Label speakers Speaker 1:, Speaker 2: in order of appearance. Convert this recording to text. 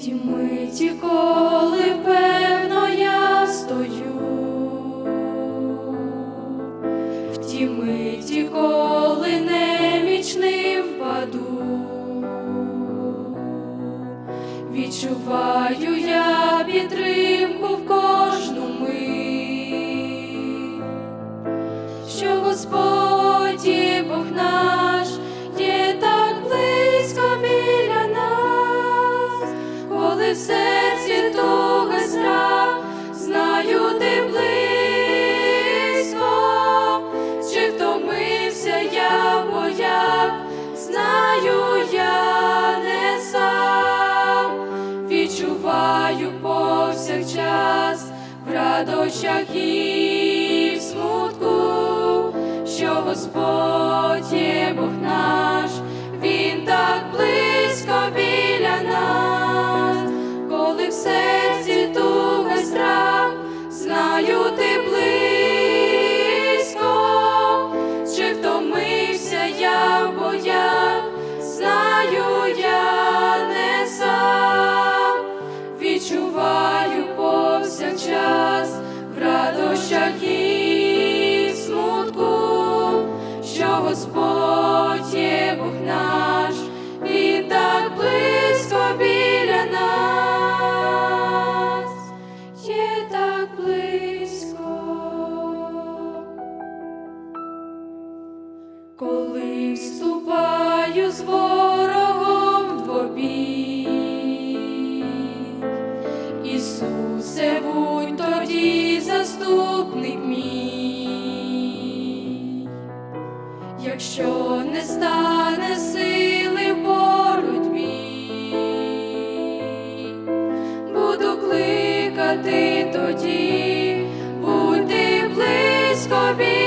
Speaker 1: ті миті, коли певно я стою, в ті миті, коли немічний впаду, відчуваю я підтримку в кожну мить, що Господь. Дощах і в смутку, що Господь є Бог наш. коли з ворогом в двобій. Ісусе, будь тоді заступник мій, якщо не стане сили боротьбі, буду кликати тоді, будь ти близько. Бій.